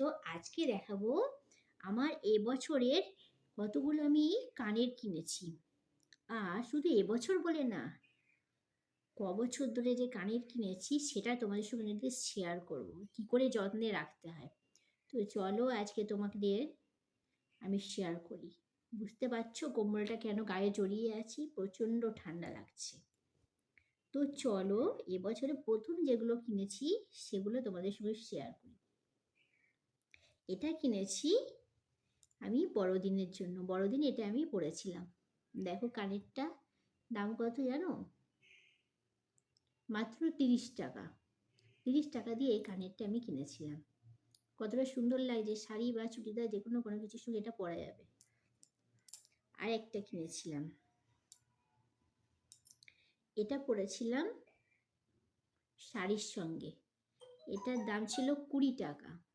সকলে আজকে দেখাবো আমার এবছরের কতগুলো আমি কানের কিনেছি। আর শুধু এবছর বলে না, ক বছর ধরে যে কানের কিনেছি সেটা তোমাদের সঙ্গে শেয়ার করব। কি করে যত্নে রাখতে হয়? তো চলো আজকে তোমাদের আমি শেয়ার করি। বুঝতে পারছ কোমরটা কেন গায়ে জড়িয়ে আছি? প্রচণ্ড ঠান্ডা লাগছে। তো চলো এবছরে প্রথম যেগুলো কিনেছি সেগুলো তোমাদের সঙ্গে শেয়ার করি। এটা কিনেছি আমি বড়দিনের জন্য। বড়দিন এটা আমি পরেছিলাম। দেখো কানেরটা দাম কত জানো? মাত্র তিরিশ টাকা। তিরিশ টাকা দিয়ে এই কানেরটা আমি কিনেছিলাম। কতটা সুন্দর লাগছে, শাড়ি বা চুড়িদার যে কোনো কোনো কিছুর সঙ্গে এটা পরা যাবে। আর একটা কিনেছিলাম। এটা পরেছিলাম শাড়ির সঙ্গে। এটার দাম ছিল কুড়ি টাকা।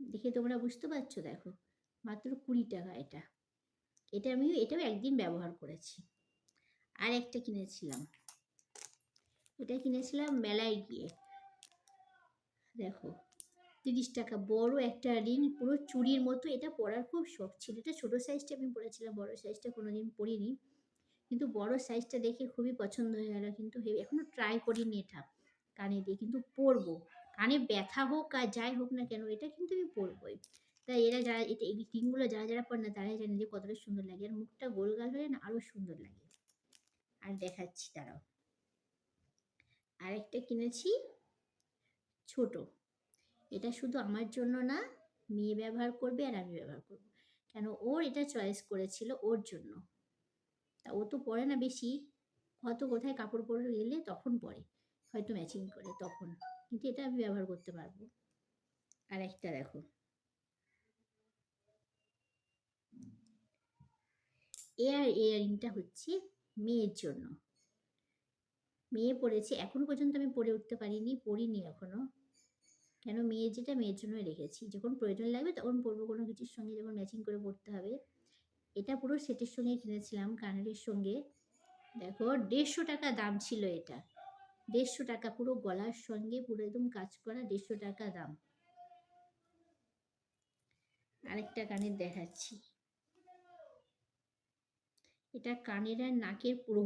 দেখে তোমরা বুঝতে পারছ, দেখো। মাত্র কুড়ি টাকা এটা। এটা আমি এটাও একদিন ব্যবহার করেছি। আর একটা কিনেছিলাম। এটা কিনেছিলাম মেলায় গিয়ে। দেখো, তিরিশ টাকা। বড় একটা রিং, পুরো চুড়ির মতো। এটা পরার খুব শখ ছিল। এটা ছোটো সাইজটা আমি পরেছিলাম, বড় সাইজটা কোনোদিন পরিনি। কিন্তু বড় সাইজটা দেখে খুবই পছন্দ হয়ে গেল। কিন্তু এখনও ট্রাই করিনি এটা কানে দিয়ে। কিন্তু পরবো। কানে ব্যথা হোক আর যাই হোক না কেন, এটা কিন্তু আমি পরবই। তাই এরা যারা, এটা এই টিমগুলো যারা যারা পড়ে না, তারাই জানে যে কতটা সুন্দর লাগে। আর মুখটা গোলগাল হলে না আরও সুন্দর লাগে। আর দেখাচ্ছি তারাও আরেকটা কিনেছি, ছোট। এটা শুধু আমার জন্য না, মেয়ে ব্যবহার করবে আর আমি ব্যবহার করব। কেন? ওর এটা চয়েস করেছিল ওর জন্য। তা ও তো পরে না বেশি, হয়তো কোথায় কাপড় পরে গেলে তখন পরে, হয়তো ম্যাচিং করে তখন। কিন্তু এটা আমি ব্যবহার করতে পারব। আর একটা দেখো। এয়ার ইয়ারিংটা হচ্ছে মেয়ের জন্য। মেয়ে পড়েছে, এখনও পর্যন্ত আমি পরে উঠতে পারিনি, পড়িনি এখনও। কেন? মেয়ের যেটা, মেয়ের জন্যই রেখেছি। যখন প্রয়োজন লাগবে তখন পরবো কোনো কিছুর সঙ্গে যখন ম্যাচিং করে পড়তে হবে। এটা পুরো সেটের সঙ্গে কিনেছিলাম কানারের সঙ্গে। দেখো, দেড়শো টাকা দাম ছিল এটা। দেড়শো টাকা, পুরো গলার সঙ্গে পুরো একদম কাজ করা দেড়শো টাকা দাম। আরেকটা কানের দেখাচ্ছি। এটা কানের আর নাকের পুরো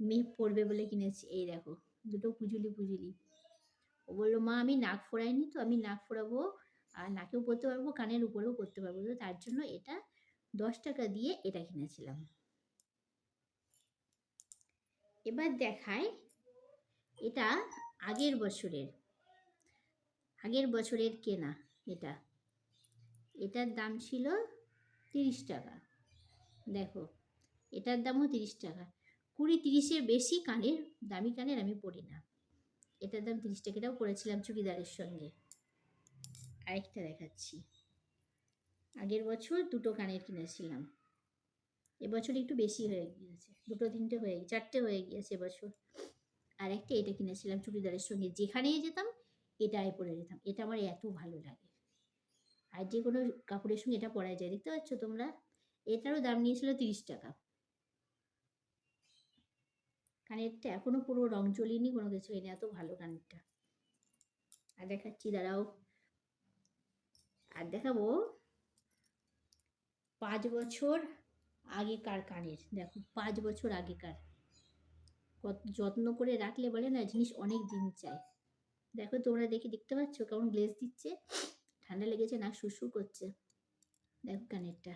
মেয়ে পড়বে বলে কিনেছি। এই দেখো, দুটো পুজুলি পুজুলি। ও বলল, মা, আমি নাক ফোড়াইনি তো, আমি নাক ফোড়াবো আর নাকেও পরতে পারব, কানের উপরেও পরতে পারব। তো তার জন্য এটা দশ টাকা দিয়ে এটা কিনেছিলাম। এবার দেখায় এটা আগের বছরের। আগের বছরের কেনা এটা। এটার দাম ছিল তিরিশ টাকা। দেখো, এটার দামও তিরিশ টাকা। কুড়ি তিরিশের বেশি কানের, দামি কানের আমি পড়ি না। এটার দাম তিরিশ টাকা, এটাও পড়েছিলাম চুড়িদারের সঙ্গে। আরেকটা দেখাচ্ছি। আগের বছর দুটো কানের কিনেছিলাম। এবছর একটু বেশি হয়ে গিয়েছে। দুটো, তিনটে হয়ে চারটে হয়ে গিয়েছে এবছর। আর একটা এটা কিনেছিলাম চুড়িদারের সঙ্গে। যেখানেই যেতাম, এটাই পরে যেতাম। এটা আমার এত ভালো লাগে। আর যে কোনো কাপড়ের সঙ্গে এটা পরা যায়। দেখতে পাচ্ছ তোমরা? এটারও দাম নিয়েছিল তিরিশ টাকা। কানেরটা এখনও পুরো রং চলিনি, কোনো কিছু এনে এত ভালো কানেরটা। আর দেখাচ্ছি, দাঁড়াও। আর দেখাবো, পাঁচ বছর আগেকার কানের। দেখো, পাঁচ বছর আগেকার। যত্ন করে রাখলে বলে না জিনিস অনেক দিন চায় দেখো তোমরা দেখে দেখতে পাচ্ছ কেমন গ্লেজ দিচ্ছে। ঠান্ডা লেগেছে না শুশু করছে। দেখো কানেরটা।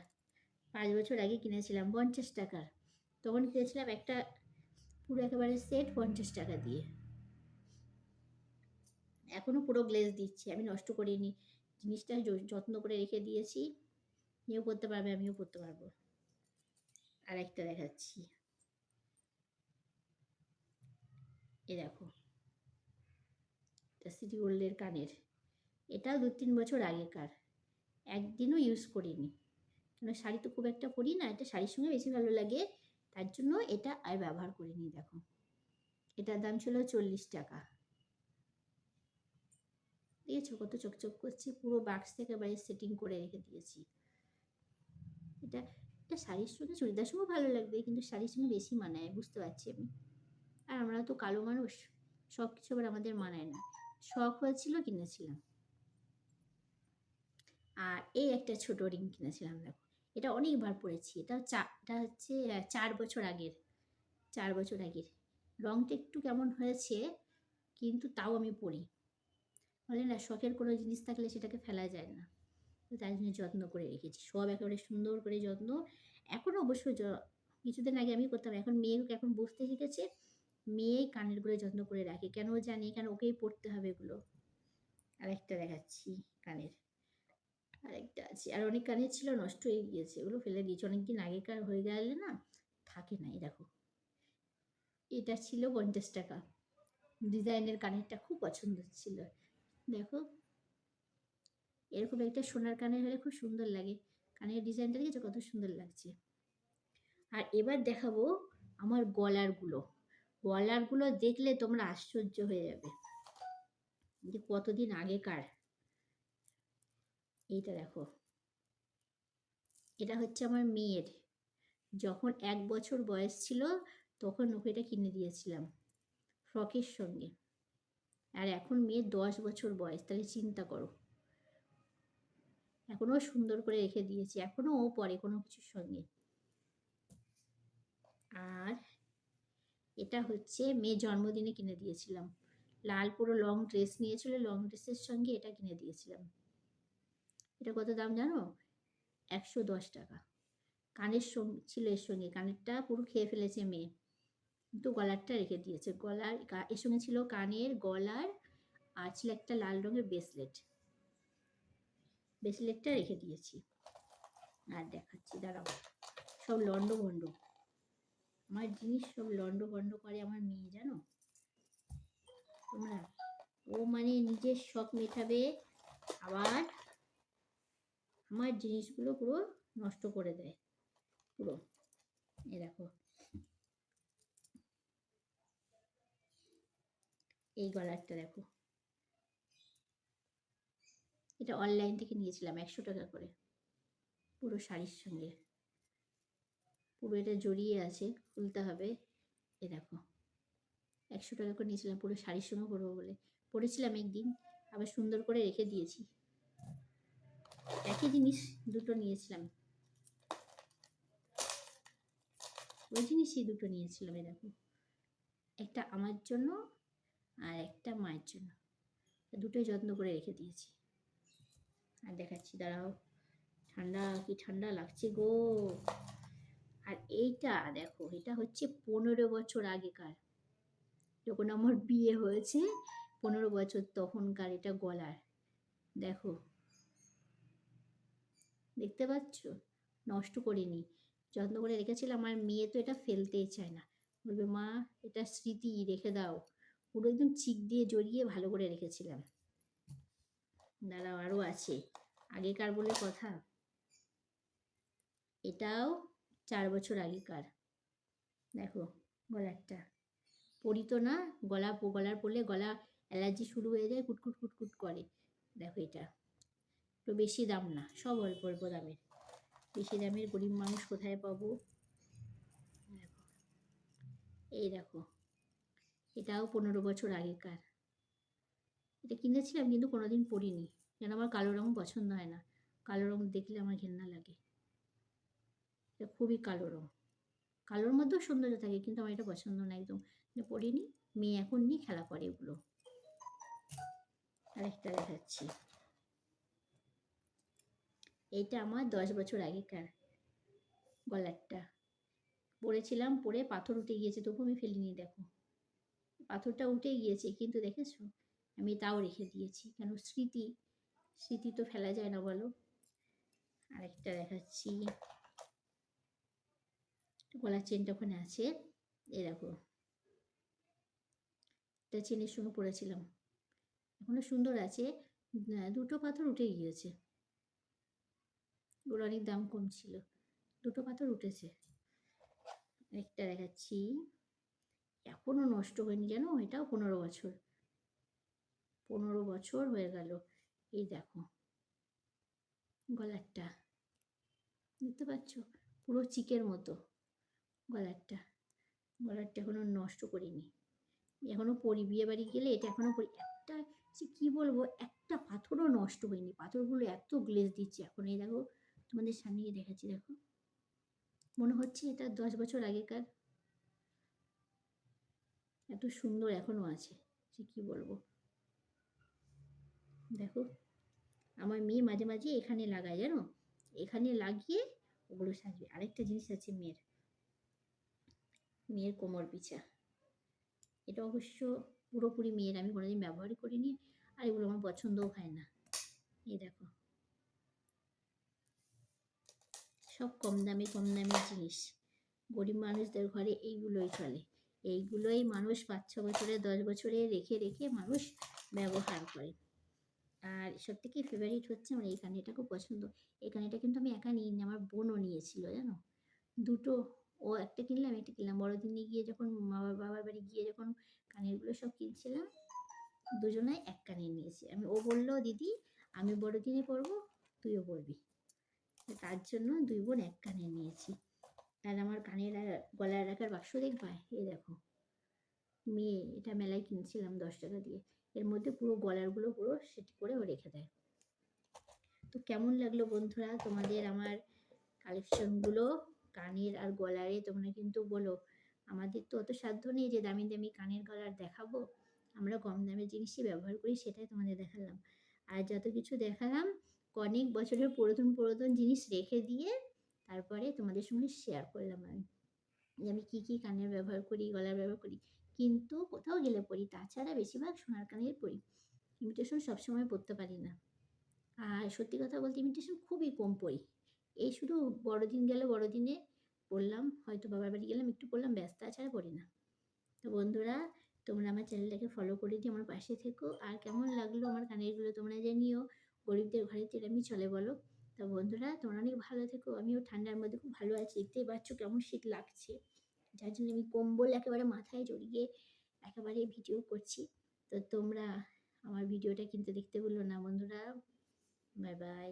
পাঁচ বছর আগে কিনেছিলাম, পঞ্চাশ টাকার। তখন কিনেছিলাম একটা পুরো একেবারে সেট পঞ্চাশ টাকা দিয়ে। এখনও পুরো গ্লেজ দিচ্ছে, আমি নষ্ট করিনি। জিনিসটা যত্ন করে রেখে দিয়েছি। নিয়েও পড়তে পারবে, আমিও পড়তে পারব। আর একটা দেখাচ্ছি। এ দেখো। এটা সিটি গোল্ডের কানের। এটাও দু তিন বছর আগেকার। একদিনও ইউজ করিনি। কেন শাড়ি তো খুব একটা পরি না, এটা শাড়ির সঙ্গে বেশি ভালো লাগে। তার জন্য এটা আর ব্যবহার করিনি, দেখো। এটার দাম ছিল চল্লিশ টাকা। দিয়েছ কত চকচক করছে? পুরো বাক্স থেকে বাড়ি সেটিং করে রেখে দিয়েছি। এটা এটা শাড়ির সঙ্গে চুড়িদার সঙ্গেও ভালো লাগবে, কিন্তু শাড়ির সঙ্গে বেশি মানায়, বুঝতে পারছি আমি। আর আমরা তো কালো মানুষ সব কিছু আবার আমাদের মানায় না। শখ হয়েছিল কিনেছিলাম। আর এই একটা ছোট রিং কিনেছিলাম, দেখো। এটা অনেকবার পরেছি। এটা এটা হচ্ছে চার বছর আগের, চার বছর আগের। রঙটা একটু কেমন হয়েছে, কিন্তু তাও আমি পরি। বলে না, শখের কোনো জিনিস থাকলে সেটাকে ফেলা যায় না। তো তাই জন্য যত্ন করে রেখেছি। সব একেবারে সুন্দর করে যত্ন। এখন অবশ্য কিছুদিন আগে আমি করতাম। এখন মেয়ে এখন বুঝতে শিখেছে। মেয়ে কানেরগুলো যত্ন করে রাখে। কেন জানি? কেন ওকেই পড়তে হবে এগুলো? আরেকটা দেখাচ্ছি কানের। আরেকটা আছে। আর অনেক কানের ছিল, নষ্ট হয়ে গিয়েছে। এগুলো ফেলে দিয়েছি। অনেকদিন আগেকার হয়ে গেলে না থাকে না দেখো। এটা ছিল পঞ্চাশ টাকা। ডিজাইনের কানেরটা খুব পছন্দ ছিল। দেখো। এরকম একটা সোনার কানের হলে খুব সুন্দর লাগে। কানের ডিজাইনটা দেখেছ? কত সুন্দর লাগছে। আর এবার দেখাবো আমার গলারগুলো। গলারগুলো দেখলে তোমরা আশ্চর্য হয়ে যাবে। যে কতদিন আগেকার? এইটা দেখো। এটা হচ্ছে আমার মেয়ের। যখন এক বছর বয়স ছিল, তখন ওকে এটা কিনে দিয়েছিলাম, ফ্রকের সঙ্গে। আর এখন মেয়ের দশ বছর বয়স, তাহলে চিন্তা করো। এখনও সুন্দর করে রেখে দিয়েছি, এখনও ও পরে কোনো কিছুর সঙ্গে। আর এটা হচ্ছে মেয়ে জন্মদিনে কিনে দিয়েছিলাম। লাল পুরো লং ড্রেস নিয়েছিল লং ড্রেসের সঙ্গে এটা কিনে দিয়েছিলাম। এটা কত দাম জানো? একশো দশ টাকা। কানের সঙ্গে ছিল এর সঙ্গে, কানেরটা পুরো খেয়ে ফেলেছে মেয়ে। কিন্তু গলারটা রেখে দিয়েছে। গলার এর সঙ্গে ছিল কানের গলার, আর ছিল একটা লাল রঙের ব্রেসলেট ব্রেসলেটটা রেখে দিয়েছি। আর দেখাচ্ছি, দাঁড়াও। সব লন্ড ভন্ড আমার জিনিস সব লন্ড ভন্ড করে আমার মেয়ে, জানো? তোমরা? ও মানে নিজের শখ মেটাবে, আবার আমার জিনিসগুলো পুরো নষ্ট করে দেয়, পুরো। এ দেখো। এই গলারটা দেখো। এটা অনলাইন থেকে নিয়েছিলাম, একশো টাকা করে। পুরো শাড়ির সঙ্গে। পুরো এটা জড়িয়ে আছে খুলতে হবে। এ দেখো, একশো টাকা করে নিয়েছিলাম, পুরো শাড়ির সঙ্গে পরবো বলে। পরেছিলাম একদিন, আবার সুন্দর করে রেখে দিয়েছি। একই জিনিস দুটো নিয়েছিলাম। ওই জিনিসই দুটো নিয়েছিলাম, এ দেখো। একটা আমার জন্য আর একটা মায়ের জন্য। দুটোই যত্ন করে রেখে দিয়েছি। আর দেখাচ্ছি, দাঁড়াও। ঠান্ডা, কি ঠান্ডা লাগছে গো। আর এইটা দেখো, এটা হচ্ছে পনেরো বছর আগেকার। যখন আমার বিয়ে হয়েছে, পনেরো বছর তখনকার এটা গলার। দেখো। দেখতে পাচ্ছ? নষ্ট করিনি। যত্ন করে রেখেছিলাম, আমার মেয়ে তো এটা ফেলতেই চায় না। বলবে, মা, এটা স্মৃতি, রেখে দাও। পুরো একদম চিক দিয়ে জড়িয়ে ভালো করে রেখেছিলাম। দাঁড়াও আরও আছে। আগেকার বলে কথা। এটাও চার বছর আগেকার। দেখো গলারটা পরি তো না, গলা গলার পরলে গলা অ্যালার্জি শুরু হয়ে যায়, কুটকুট কুটকুট করে। দেখো এটা। একটু বেশি দাম না, সব অল্প অল্প দামের। বেশি দামের গরিব মানুষ কোথায় পাবো? দেখো এই দেখো, এটাও পনেরো বছর আগেকার। এটা কিনেছিলাম কিন্তু কোনোদিন পরিনি কেন আমার কালো রং পছন্দ হয় না। কালো রং দেখলে আমার ঘেন্না লাগে। খুবই কালো রং। কালোর মধ্যেও সৌন্দর্য থাকে, কিন্তু আমার এটা পছন্দ না একদম। পড়িনি মেয়ে এখন নিয়ে খেলা করে এগুলো। আরেকটা দেখাচ্ছি। এইটা আমার দশ বছর আগেকার গলারটা। পড়েছিলাম পরে পাথর উঠে গিয়েছে তবু আমি ফেলিনি, দেখো। পাথরটা উঠে গিয়েছে, কিন্তু দেখেছ? আমি তাও রেখে দিয়েছি, কেন স্মৃতি স্মৃতি তো ফেলা যায় না বলো। আরেকটা দেখাচ্ছি। গলার চেনটা ওখানে আছে। এই দেখো। এটা চেনের সঙ্গে পরেছিলাম। এখনও সুন্দর আছে। দুটো পাথর উঠে গিয়েছে। ওর অনেক দাম কম ছিল। দুটো পাথর উঠেছে। একটা দেখাচ্ছি। এখনও নষ্ট হয়নি জানো? এটাও পনেরো বছর। পনেরো বছর হয়ে গেল। এই দেখো। গলারটা। দেখতে পাচ্ছ? পুরো চিকের মতো। গলারটা গলারটা এখনও নষ্ট করিনি। এখনও পরি বিয়ে বাড়ি গেলে এটা এখনও পরি। একটা সে কী বলব, একটা পাথরও নষ্ট হয়নি। পাথরগুলো এত গ্লেজ দিচ্ছে এখন। এই দেখো, তোমাদের সামনে দেখাচ্ছি, দেখো। মনে হচ্ছে এটা দশ বছর আগেকার। এত সুন্দর এখনও আছে, সে কী বলব। দেখো, আমার মেয়ে মাঝে মাঝে এখানে লাগায়, জানো? এখানে লাগিয়ে ওগুলো সাজবে। আরেকটা জিনিস আছে মেয়ের। মেয়ের কোমর পিছা। এটা অবশ্য পুরোপুরি মেয়ের, আমি কোনোদিন ব্যবহারই করিনি আর এগুলো আমার পছন্দও হয় না। এই দেখো। সব কম দামি কম দামি জিনিস। গরিব মানুষদের ঘরে এইগুলোই চলে। এইগুলোই মানুষ পাঁচ, ছ বছরে, দশ বছরে রেখে রেখে মানুষ ব্যবহার করে। আর সব থেকে ফেভারিট হচ্ছে আমার এই কানেরটা, খুব পছন্দ। এই কানেরটা কিন্তু আমি একা নিইনি, আমার বোনও নিয়েছিল, জানো? দুটো ও একটা কিনলাম একটা কিনলাম। বড়দিনে গিয়ে যখন মা বাবার বাড়ি গিয়ে যখন কানেরগুলো সব কিনছিলাম, দুজনাই এক কানের নিয়েছি। আমি, ও বলল, দিদি, আমি বড়দিনে পরবো, তুইও পরবি। তার জন্য দুই বোন এক কানে নিয়েছি। আর আমার কানের গলায় রাখার বাক্স দেখবা? এই দেখো। মেয়ে, এটা মেলায় কিনছিলাম দশ টাকা দিয়ে। এর মধ্যে পুরো গলারগুলো পুরো সেট করে ও রেখে দেয়। তো কেমন লাগল বন্ধুরা? তোমাদের আমার কালেকশনগুলো কানের আর গলারে তোমরা কিন্তু বলো, আমাদের তো অত সাধ্য নেই যে দামি দামি কানের গলার দেখাবো। আমরা কম দামের জিনিসই ব্যবহার করি, সেটাই তোমাদের দেখালাম। আর যত কিছু দেখালাম অনেক বছরের পুরাতন পুরাতন জিনিস রেখে দিয়ে তারপরে তোমাদের সঙ্গে শেয়ার করলাম আমি। যে আমি কী কী কানের ব্যবহার করি, গলার ব্যবহার করি। কিন্তু কোথাও গেলে পরি তাছাড়া বেশিরভাগ সোনার কানের পরি ইমিটেশন সবসময় পরতে পারি না। আর সত্যি কথা বলতে ইমিটেশন খুবই কম পরি এই শুধু বড়দিন গেলে, বড়দিনে পড়লাম হয়তো বাবার বাড়ি গেলাম, একটু পড়লাম ব্যস্ত তাছাড়া পড়ি না। তো বন্ধুরা, তোমরা আমার চ্যানেলটাকে ফলো করে দিয়ে আমার পাশে থেকো, আর কেমন লাগল আমার কানেরগুলো তোমরা জানিও, গরিবদের ঘরে তেরামি চলে বলো। তো বন্ধুরা, তোমরা অনেক ভালো থেকো, আমিও ঠান্ডার মধ্যে খুব ভালো আছি, দেখতেই পাচ্ছ কেমন শীত লাগছে। যার জন্য আমি কম্বল একেবারে মাথায় জড়িয়ে একেবারে ভিডিও করছি। তো তোমরা আমার ভিডিওটা কিন্তু দেখতে ভুলো না বন্ধুরা। Bye bye.